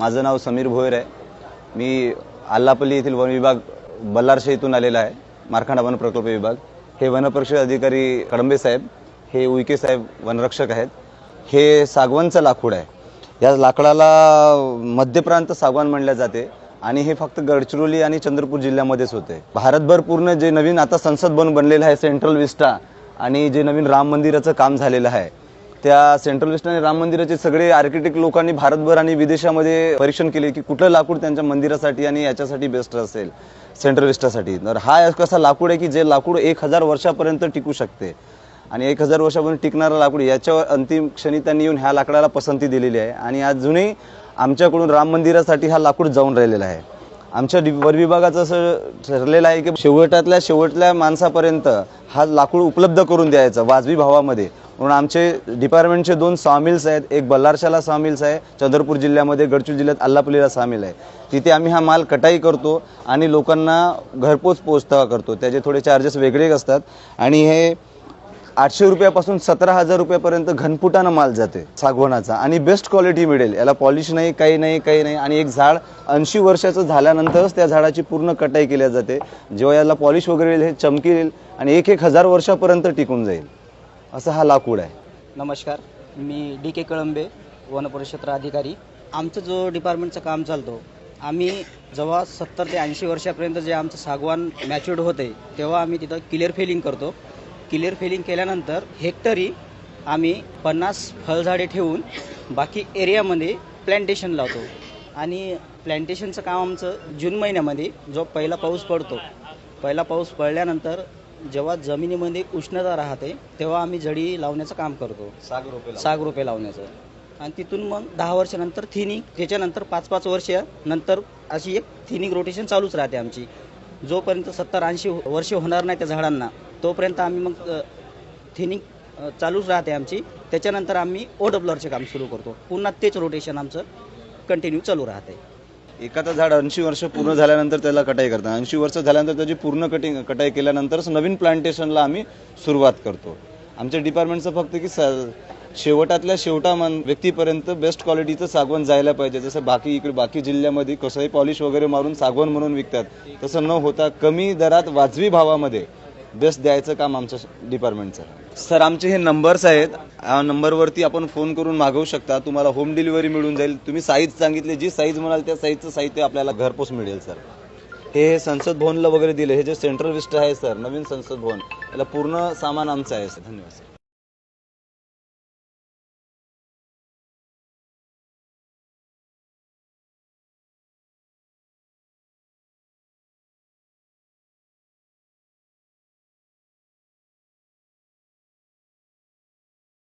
माझं नाव समीर भोयर आहे. मी आल्लापल्ली येथील वन विभाग बल्लारशा इथून आलेला आहे मारखांडा वन प्रकल्प विभाग. हे वनपरिषद अधिकारी कडंबे साहेब हे उईके साहेब वनरक्षक आहेत. हे सागवानचं लाकूड आहे. या लाकडाला मध्यप्रांत सागवान म्हणल्या जाते आणि हे फक्त गडचिरोली आणि चंद्रपूर जिल्ह्यामध्येच होते. भारतभर पूर्ण जे नवीन आता संसद भवन बनलेलं आहे सेंट्रल विस्टा आणि जे नवीन राम मंदिराचं काम झालेलं आहे त्या सेंट्रल वेस्ट आणि राम मंदिराचे सगळे आर्किटेक्ट लोकांनी भारतभर आणि विदेशामध्ये परीक्षण केले की कुठलं लाकूड त्यांच्या मंदिरासाठी आणि याच्यासाठी बेस्ट असेल सेंट्रल वेस्टासाठी तर हा कसा लाकूड आहे की जे लाकूड एक हजार वर्षापर्यंत टिकू शकते. आणि एक हजार वर्षापर्यंत टिकणारा लाकूड याच्यावर अंतिम क्षणी त्यांनी येऊन ह्या लाकडाला पसंती दिलेली आहे. आणि अजूनही आमच्याकडून राम मंदिरासाठी हा लाकूड जाऊन राहिलेला आहे. आमच्या डि- विभागाचं असं ठरलेलं आहे की शेवटातल्या शेवटल्या माणसापर्यंत हा लाकूड उपलब्ध करून द्यायचा वाजवी भावामध्ये. म्हणून आमचे डिपार्टमेंटचे दोन सामिल्स आहेत. एक बल्लारशाला सामिल्स आहे. चंद्रपूर जिल्ह्यामध्ये गडचिरोली जिल्ह्यात अल्लापलीला सामील आहे. तिथे आम्ही हा माल कटाई करतो आणि लोकांना घरपोच पोचता करतो. त्याचे थोडे चार्जेस वेगळे असतात. आणि हे आठशे रुपयापासून सतरा हजार रुपयापर्यंत घनफुटानं माल जाते सागवनाचा. आणि बेस्ट क्वालिटी मिळेल. याला पॉलिश नाही काही नाही काही नाही. आणि एक झाड ऐंशी वर्षाचं झाल्यानंतरच त्या झाडाची पूर्ण कटाई केली जाते. जेव्हा याला पॉलिश वगैरे येईल हे चमकेल आणि एक एक हजार वर्षापर्यंत टिकून जाईल. असा हा लाकूड आहे. नमस्कार. मी डी के कळंबे वनपरिक्षेत्र अधिकारी. आमचं जो डिपार्टमेंटचं काम चालतो आम्ही जेव्हा सत्तर ते ऐंशी वर्षापर्यंत जे आमचं सागवान मॅच्युर्ड होते तेव्हा आम्ही तिथं क्लिअर फेलिंग करतो. क्लिअर फेलिंग केल्यानंतर हेक्टरी आम्ही पन्नास फळझाडे ठेवून बाकी एरियामध्ये प्लॅन्टेशन लावतो. आणि प्लॅन्टेशनचं काम आमचं जून महिन्यामध्ये जो पहिला पाऊस पडतो. पहिला पाऊस पडल्यानंतर जेव्हा जमिनीमध्ये उष्णता राहते तेव्हा आम्ही जडी लावण्याचं काम करतो. साग रुपये साग रोपे लावण्याचं. आणि तिथून मग दहा वर्षानंतर थिनिंग त्याच्यानंतर पाच पाच वर्ष नंतर अशी एक थिनिंग रोटेशन चालूच राहते आमची. जोपर्यंत सत्तर ऐंशी वर्ष होणार नाही त्या झाडांना तोपर्यंत आम्ही मग थिनिंग चालूच राहते आमची. त्याच्यानंतर आम्ही ओ डब्ल्यूआरचे काम सुरू करतो. पुन्हा तेच रोटेशन आमचं कंटिन्यू चालू राहते. एखादं झाड ऐंशी वर्ष पूर्ण झाल्यानंतर त्याला कटाई करतात. ऐंशी वर्ष झाल्यानंतर त्याची पूर्ण कटिंग कटाई केल्यानंतरच नवीन प्लांटेशनला आम्ही सुरुवात करतो. आमच्या डिपार्टमेंटचं फक्त की स- शेवटातल्या शेवटा मन व्यक्तीपर्यंत बेस्ट क्वालिटीचं सागवण जायला पाहिजे. जसं बाकी इकडे बाकी जिल्ह्यामध्ये कसंही पॉलिश वगैरे मारून सागवण म्हणून विकतात. तसं न होता कमी दरात वाजवी भावामध्ये बेस्ट द्यायचं काम आमच्या डिपार्टमेंटचं सर आमचे हे नंबर्स आहेत. या नंबरवरती आपण फोन करून मागवू शकता. तुम्हाला होम डिलिव्हरी मिळून जाईल. तुम्ही साईज सांगितली जी साईज म्हणाल त्या साईजचं साहित्य आपल्याला घरपोच मिळेल सर. हे हे संसद भवनला वगैरे दिले. हे जे सेंट्रल विस्ट आहे सर नवीन संसद भवन. याला पूर्ण सामान आमचं आहे सर. धन्यवाद सर.